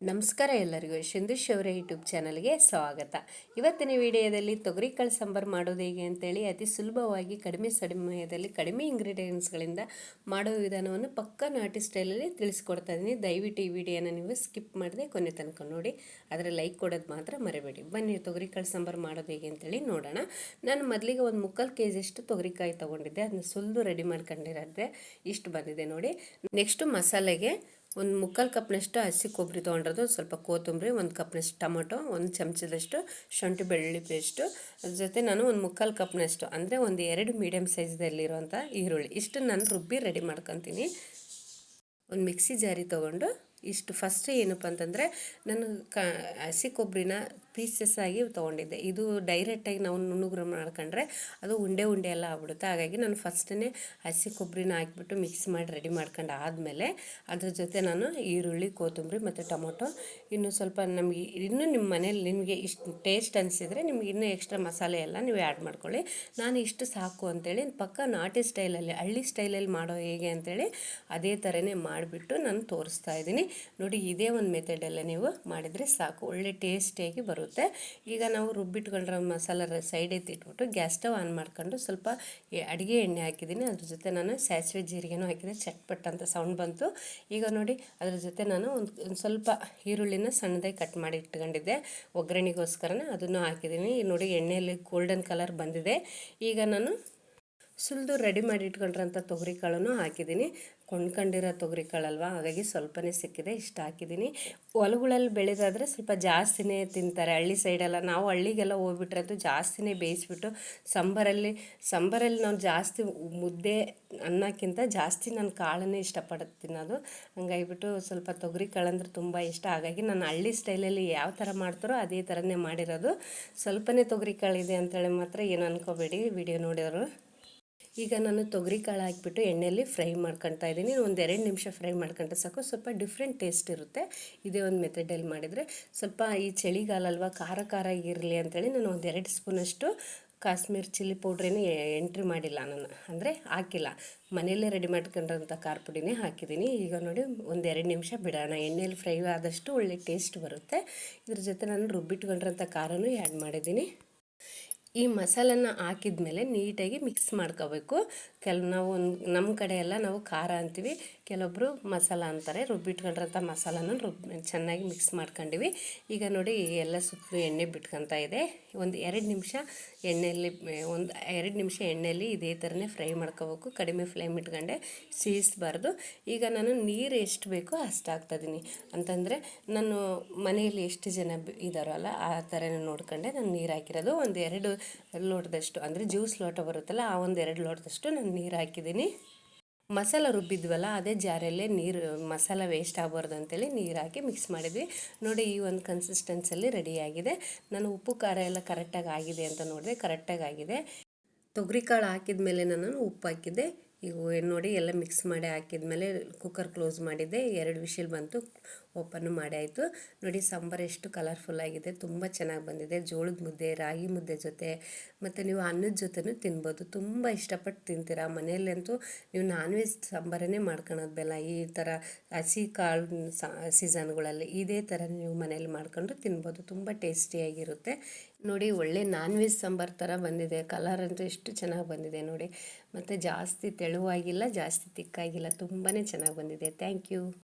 ನಮಸ್ಕಾರ ಎಲ್ಲರಿಗೂ. ಶಿಂದು ಅವರ ಯೂಟ್ಯೂಬ್ ಚಾನಲ್ಗೆ ಸ್ವಾಗತ. ಇವತ್ತಿನ ವಿಡಿಯೋದಲ್ಲಿ ತೊಗರಿಕಾಳು ಸಾಂಬಾರು ಮಾಡೋದು ಹೇಗೆ ಅಂತೇಳಿ ಅತಿ ಸುಲಭವಾಗಿ ಕಡಿಮೆ ಸಮಯದಲ್ಲಿ ಕಡಿಮೆ ಇಂಗ್ರೀಡಿಯೆಂಟ್ಸ್ಗಳಿಂದ ಮಾಡೋ ವಿಧಾನವನ್ನು ಪಕ್ಕ ನಾಟಿ ಸ್ಟೈಲಲ್ಲಿ ತಿಳಿಸ್ಕೊಡ್ತಾ ಇದ್ದೀನಿ. ದಯವಿಟ್ಟು ಈ ವಿಡಿಯೋನ ನೀವು ಸ್ಕಿಪ್ ಮಾಡದೆ ಕೊನೆ ತನಕ ನೋಡಿ. ಅದರ ಲೈಕ್ ಕೊಡೋದು ಮಾತ್ರ ಮರಿಬೇಡಿ. ಬನ್ನಿ ತೊಗರಿ ಕಾಳು ಸಾಂಬಾರು ಮಾಡೋದು ಹೇಗೆ ಅಂತೇಳಿ ನೋಡೋಣ. ನಾನು ಮೊದಲಿಗೆ ಒಂದು ಮುಕ್ಕಾಲು ಕೆ ಜಿಯಷ್ಟು ತೊಗರಿಕಾಯಿ ತೊಗೊಂಡಿದ್ದೆ. ಅದನ್ನ ಸುಲಿದು ರೆಡಿ ಮಾಡ್ಕೊಂಡಿರೋದೆ. ಇಷ್ಟು ಬಂದಿದೆ ನೋಡಿ. ನೆಕ್ಸ್ಟು ಮಸಾಲೆಗೆ ಒಂದು ಮುಕ್ಕಾಲು ಕಪ್ನಷ್ಟು ಹಸಿ ಕೊಬ್ಬರಿ ತೊಗೊಂಡಿರೋದು ಸ್ವಲ್ಪ ಕೊತ್ತಂಬರಿ, ಒಂದು ಕಪ್ನಷ್ಟು ಟೊಮೊಟೊ, ಒಂದು ಚಮಚದಷ್ಟು ಶುಂಠಿ ಬೆಳ್ಳುಳ್ಳಿ ಪೇಸ್ಟು. ಅದ್ರ ಜೊತೆ ನಾನು ಒಂದು ಮುಕ್ಕಾಲು ಕಪ್ನಷ್ಟು, ಅಂದರೆ ಒಂದು ಎರಡು ಮೀಡಿಯಮ್ ಸೈಜ್ದಲ್ಲಿರುವಂಥ ಈರುಳ್ಳಿ. ಇಷ್ಟು ನಾನು ರುಬ್ಬಿ ರೆಡಿ ಮಾಡ್ಕೊತೀನಿ. ಒಂದು ಮಿಕ್ಸಿ ಜಾರಿ ತೊಗೊಂಡು ಇಷ್ಟು. ಫಸ್ಟ್ ಏನಪ್ಪ ಅಂತಂದರೆ, ನಾನು ಕ ಹಸಿ ಕೊಬ್ಬರಿನ ಪೀಸಸ್ ಆಗಿ ತೊಗೊಂಡಿದ್ದೆ. ಇದು ಡೈರೆಕ್ಟಾಗಿ ನಾವು ನುಣ್ಣುಗ್ರ ಮಾಡ್ಕೊಂಡ್ರೆ ಅದು ಉಂಡೆ ಉಂಡೆ ಎಲ್ಲ ಆಗ್ಬಿಡುತ್ತೆ. ಹಾಗಾಗಿ ನಾನು ಫಸ್ಟೇ ಹಸಿ ಕೊಬ್ಬರಿನ ಹಾಕಿಬಿಟ್ಟು ಮಿಕ್ಸ್ ಮಾಡಿ ರೆಡಿ ಮಾಡ್ಕೊಂಡು ಆದಮೇಲೆ ಅದ್ರ ಜೊತೆ ನಾನು ಈರುಳ್ಳಿ, ಕೊತ್ತಂಬರಿ ಮತ್ತು ಟೊಮೊಟೊ. ಇನ್ನು ಸ್ವಲ್ಪ ನಮಗೆ ಇನ್ನೂ ನಿಮ್ಮ ಮನೇಲಿ ನಿಮಗೆ ಇಷ್ಟು ಟೇಸ್ಟ್ ಅನಿಸಿದರೆ ನಿಮ್ಗೆ ಇನ್ನೂ ಎಕ್ಸ್ಟ್ರಾ ಮಸಾಲೆ ಎಲ್ಲ ನೀವು ಆ್ಯಡ್ ಮಾಡ್ಕೊಳ್ಳಿ. ನಾನು ಇಷ್ಟು ಸಾಕು ಅಂತೇಳಿ ಪಕ್ಕ ನಾಟಿ ಸ್ಟೈಲಲ್ಲಿ, ಹಳ್ಳಿ ಸ್ಟೈಲಲ್ಲಿ ಮಾಡೋ ಹೇಗೆ ಅಂತೇಳಿ ಅದೇ ಥರನೇ ಮಾಡಿಬಿಟ್ಟು ನಾನು ತೋರಿಸ್ತಾ ಇದ್ದೀನಿ. ನೋಡಿ ಇದೇ ಒಂದು ಮೆಥಡಲ್ಲೇ ನೀವು ಮಾಡಿದರೆ ಸಾಕು. ಒಳ್ಳೆ ಟೇಸ್ಟಿಯಾಗಿ ಬರುತ್ತೆ. ಈಗ ನಾವು ರುಬ್ಬಿಟ್ಕೊಂಡ್ರೆ ಮಸಾಲ ಸೈಡ್ ಎತ್ತಿಟ್ಬಿಟ್ಟು ಗ್ಯಾಸ್ ಸ್ಟವ್ ಆನ್ ಮಾಡ್ಕೊಂಡು ಸ್ವಲ್ಪ ಅಡುಗೆ ಎಣ್ಣೆ ಹಾಕಿದ್ದೀನಿ. ಅದ್ರ ಜೊತೆ ನಾನು ಸಾಸಿವೆ ಜೀರಿಗೆನೂ ಹಾಕಿದೆ. ಚಟ್ಪಟ್ ಅಂತ ಸೌಂಡ್ ಬಂತು. ಈಗ ನೋಡಿ ಅದ್ರ ಜೊತೆ ನಾನು ಒಂದು ಸ್ವಲ್ಪ ಈರುಳ್ಳಿನ ಸಣ್ಣದಾಗಿ ಕಟ್ ಮಾಡಿ ಇಟ್ಕೊಂಡಿದ್ದೆ. ಒಗ್ಗರಣೆಗೋಸ್ಕರನೇ ಅದನ್ನು ಹಾಕಿದ್ದೀನಿ. ನೋಡಿ ಎಣ್ಣೆಯಲ್ಲಿ ಗೋಲ್ಡನ್ ಕಲರ್ ಬಂದಿದೆ. ಈಗ ನಾನು ಸುಲಿದು ರೆಡಿ ಮಾಡಿ ಇಟ್ಕೊಂಡ್ರಂಥ ತೊಗರಿ ಕಾಳನ್ನು ಹಾಕಿದ್ದೀನಿ. ಕೊಂಡ್ಕೊಂಡಿರೋ ತೊಗರಿ ಕಾಳಲ್ವಾ ಹಾಗಾಗಿ ಸ್ವಲ್ಪನೇ ಸಿಕ್ಕಿದೆ, ಇಷ್ಟು ಹಾಕಿದ್ದೀನಿ. ಹೊಲಗಳಲ್ಲಿ ಬೆಳೆದಾದರೆ ಸ್ವಲ್ಪ ಜಾಸ್ತಿನೇ ತಿಂತಾರೆ. ಹಳ್ಳಿ ಸೈಡೆಲ್ಲ ನಾವು ಹಳ್ಳಿಗೆಲ್ಲ ಅದು ಜಾಸ್ತಿನೇ ಬೇಯಿಸ್ಬಿಟ್ಟು ಸಾಂಬಾರಲ್ಲಿ ಸಾಂಬಾರಲ್ಲಿ ನಾವು ಜಾಸ್ತಿ ಮುದ್ದೆ ಅನ್ನಕ್ಕಿಂತ ಜಾಸ್ತಿ ನಾನು ಕಾಳನ್ನೇ ಇಷ್ಟಪಡುತ್ತೆ ತಿನ್ನೋದು. ಹಂಗಾಗಿಬಿಟ್ಟು ಸ್ವಲ್ಪ ತೊಗರಿ ಕಾಳಂದ್ರೆ ತುಂಬ ಇಷ್ಟ. ಹಾಗಾಗಿ ನಾನು ಹಳ್ಳಿ ಸ್ಟೈಲಲ್ಲಿ ಯಾವ ಥರ ಮಾಡ್ತಾರೋ ಅದೇ ಥರನೇ ಮಾಡಿರೋದು. ಸ್ವಲ್ಪನೇ ತೊಗರಿ ಕಾಳಿದೆ ಅಂತೇಳಿ ಮಾತ್ರ ಏನು ಅನ್ಕೋಬೇಡಿ. ವಿಡಿಯೋ ನೋಡಿದ್ರು ಈಗ ನಾನು ತೊಗರಿ ಕಾಳು ಹಾಕಿಬಿಟ್ಟು ಎಣ್ಣೆಯಲ್ಲಿ ಫ್ರೈ ಮಾಡ್ಕೊತಾ ಇದ್ದೀನಿ. ಒಂದು ಎರಡು ನಿಮಿಷ ಫ್ರೈ ಮಾಡ್ಕೊಂಡ್ರೆ ಸಾಕು. ಸ್ವಲ್ಪ ಡಿಫ್ರೆಂಟ್ ಟೇಸ್ಟ್ ಇರುತ್ತೆ. ಇದೇ ಒಂದು ಮೆಥಡಲ್ಲಿ ಮಾಡಿದರೆ ಸ್ವಲ್ಪ ಈ ಚಳಿಗಾಲ ಖಾರ ಖಾರ ಇರಲಿ ಅಂತೇಳಿ ನಾನು ಒಂದು ಎರಡು ಸ್ಪೂನಷ್ಟು ಕಾಶ್ಮೀರ್ ಚಿಲ್ಲಿ ಪೌಡ್ರೇನೇ ಎಂಟ್ರಿ ಮಾಡಿಲ್ಲ ನಾನು. ಅಂದರೆ ಹಾಕಿಲ್ಲ. ಮನೆಯಲ್ಲೇ ರೆಡಿ ಮಾಡ್ಕೊಂಡ್ರಂಥ ಖಾರ ಪುಡಿನೇ ಹಾಕಿದ್ದೀನಿ. ಈಗ ನೋಡಿ ಒಂದು ಎರಡು ನಿಮಿಷ ಬಿಡೋಣ. ಎಣ್ಣೆಯಲ್ಲಿ ಫ್ರೈ ಆದಷ್ಟು ಒಳ್ಳೆ ಟೇಸ್ಟ್ ಬರುತ್ತೆ. ಇದ್ರ ಜೊತೆ ನಾನು ರುಬ್ಬಿಟ್ಕೊಂಡ್ರಂಥ ಖಾರನೂ ಆ್ಯಡ್ ಮಾಡಿದ್ದೀನಿ. ಈ ಮಸಾಲನ ಹಾಕಿದ ಮೇಲೆ ನೀಟಾಗಿ ಮಿಕ್ಸ್ ಮಾಡ್ಕೋಬೇಕು. ಕೆಲ, ನಾವು ನಮ್ಮ ಕಡೆ ಎಲ್ಲ ನಾವು ಖಾರ ಅಂತೀವಿ. ಕೆಲವೊಬ್ಬರು ಮಸಾಲ ಅಂತಾರೆ ರುಬ್ಬಿಟ್ಕೊಂಡಿರೋಂಥ ಮಸಾಲನ ರುಬ್, ಚೆನ್ನಾಗಿ ಮಿಕ್ಸ್ ಮಾಡ್ಕೊಂಡಿವಿ. ಈಗ ನೋಡಿ ಎಲ್ಲ ಸುತ್ತಲೂ ಎಣ್ಣೆ ಬಿಟ್ಕೊತಾ ಇದೆ. ಒಂದು ಎರಡು ನಿಮಿಷ ಎಣ್ಣೆಯಲ್ಲಿ ಒಂದು ಎರಡು ನಿಮಿಷ ಎಣ್ಣೆಯಲ್ಲಿ ಇದೇ ಥರನೇ ಫ್ರೈ ಮಾಡ್ಕೋಬೇಕು. ಕಡಿಮೆ ಫ್ಲೇಮ್ ಇಟ್ಕೊಂಡೆ ಸೀಸ್ಬಾರ್ದು. ಈಗ ನಾನು ನೀರು ಎಷ್ಟು ಬೇಕೋ ಅಷ್ಟು ಹಾಕ್ತಾಯಿದ್ದೀನಿ ಅಂತಂದರೆ ನಾನು ಮನೆಯಲ್ಲಿ ಎಷ್ಟು ಜನ ಇದ್ದಾರಲ್ಲ ಆ ಥರನೇ ನೋಡ್ಕೊಂಡೆ. ನಾನು ನೀರು ಹಾಕಿರೋದು ಒಂದು ಎರಡು ಲೋಟದಷ್ಟು, ಅಂದರೆ ಜ್ಯೂಸ್ ಲೋಟ ಬರುತ್ತಲ್ಲ, ಆ ಒಂದು ಎರಡು ಲೋಟದಷ್ಟು ನಾನು ನೀರು ಹಾಕಿದ್ದೀನಿ ಮಸಾಲ ರುಬ್ಬಿದ್ವಲ್ಲ, ಅದೇ ಜಾರಲ್ಲೇ ನೀರು, ಮಸಾಲ ವೇಸ್ಟ್ ಆಗಬಾರ್ದು ಅಂತೇಳಿ ನೀರು ಹಾಕಿ ಮಿಕ್ಸ್ ಮಾಡಿದ್ವಿ. ನೋಡಿ ಈ ಒಂದು ಕನ್ಸಿಸ್ಟೆನ್ಸಲ್ಲಿ ರೆಡಿಯಾಗಿದೆ ನಾನು ಉಪ್ಪು, ಖಾರ ಎಲ್ಲ ಕರೆಕ್ಟಾಗಿ ಆಗಿದೆ ಅಂತ ನೋಡಿದೆ ಕರೆಕ್ಟಾಗಿ ಆಗಿದೆ. ತೊಗರಿ ಕಾಳು ಹಾಕಿದ ಮೇಲೆ ನಾನು ಉಪ್ಪು ಹಾಕಿದ್ದೆ. ಈಗ ನೋಡಿ ಎಲ್ಲ ಮಿಕ್ಸ್ ಮಾಡಿ ಹಾಕಿದ್ಮೇಲೆ ಕುಕ್ಕರ್ ಕ್ಲೋಸ್ ಮಾಡಿದ್ದೆ. ಎರಡು ವಿಷಲ್ ಬಂತು ಓಪನ್ ಮಾಡಿ ಆಯಿತು. ನೋಡಿ ಸಾಂಬಾರು ಎಷ್ಟು ಕಲರ್ಫುಲ್ ಆಗಿದೆ, ತುಂಬ ಚೆನ್ನಾಗಿ ಬಂದಿದೆ. ಜೋಳದ ಮುದ್ದೆ, ರಾಗಿ ಮುದ್ದೆ ಜೊತೆ, ಮತ್ತು ನೀವು ಅನ್ನದ ಜೊತೆನೂ ತಿನ್ಬೋದು. ತುಂಬ ಇಷ್ಟಪಟ್ಟು ತಿಂತೀರಾ. ಮನೆಯಲ್ಲಂತೂ ನೀವು ನಾನ್ ವೆಜ್ ಸಾಂಬಾರನ್ನೇ ಮಾಡ್ಕೊಳೋದು ಬೆಲ್ಲ ಈ ಥರ ಹಸಿ ಕಾಳು ಸೀಸನ್ಗಳಲ್ಲಿ ಇದೇ ಥರ ನೀವು ಮನೇಲಿ ಮಾಡ್ಕೊಂಡು ತಿನ್ಬೋದು. ತುಂಬ ಟೇಸ್ಟಿಯಾಗಿರುತ್ತೆ ನೋಡಿ ಒಳ್ಳೆ ನಾನ್ ವೆಜ್ ಸಾಂಬಾರು ಥರ ಬಂದಿದೆ. ಕಲರ್ ಅಂತೂ ಎಷ್ಟು ಚೆನ್ನಾಗಿ ಬಂದಿದೆ ನೋಡಿ. ಮತ್ತು ಜಾಸ್ತಿ ತೆಳುವಾಗಿಲ್ಲ, ಜಾಸ್ತಿ ತಿಕ್ಕಾಗಿಲ್ಲ ತುಂಬಾ ಚೆನ್ನಾಗಿ ಬಂದಿದೆ. Thank you